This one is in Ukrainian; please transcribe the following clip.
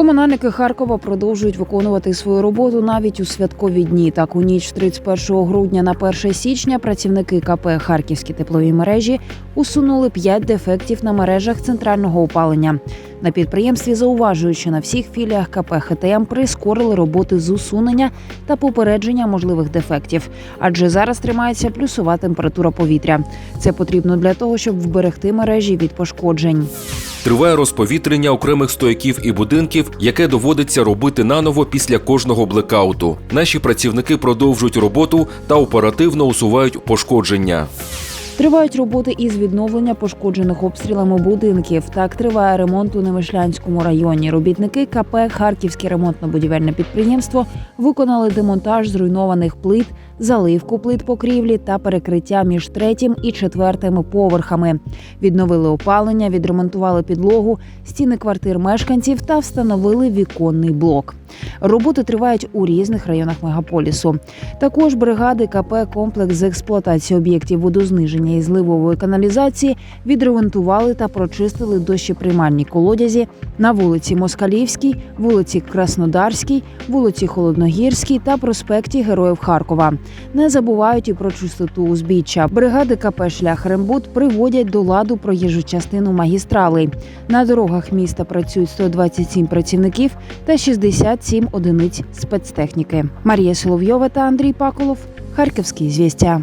Комунальники Харкова продовжують виконувати свою роботу навіть у святкові дні. Так, у ніч 31 грудня на 1 січня працівники КП Харківські теплові мережі усунули 5 дефектів на мережах центрального опалення. На підприємстві зауважують, що на всіх філіях КП ХТМ прискорили роботи з усунення та попередження можливих дефектів, адже зараз тримається плюсова температура повітря. Це потрібно для того, щоб вберегти мережі від пошкоджень. Триває розповітрення окремих стояків і будинків, яке доводиться робити наново після кожного блекауту. Наші працівники продовжують роботу та оперативно усувають пошкодження. Тривають роботи із відновлення пошкоджених обстрілами будинків. Так триває ремонт у Немишлянському районі. Робітники КП Харківське ремонтно-будівельне підприємство виконали демонтаж зруйнованих плит, заливку плит покрівлі та перекриття між третім і четвертими поверхами. Відновили опалення, відремонтували підлогу, стіни квартир мешканців та встановили віконний блок. Роботи тривають у різних районах мегаполісу. Також бригади КП комплекс з експлуатації об'єктів водозниження і зливової каналізації відремонтували та прочистили дощеприймальні колодязі на вулиці Москалівській, вулиці Краснодарській, вулиці Холодногірській та проспекті Героїв Харкова. Не забувають і про чистоту узбіччя. Бригади КП Шлях Рембут приводять до ладу проїжджу частину магістралей. На дорогах міста працюють 127 працівників та 67 одиниць спецтехніки. Марія Соловйова та Андрій Паколов. Харківські звістя.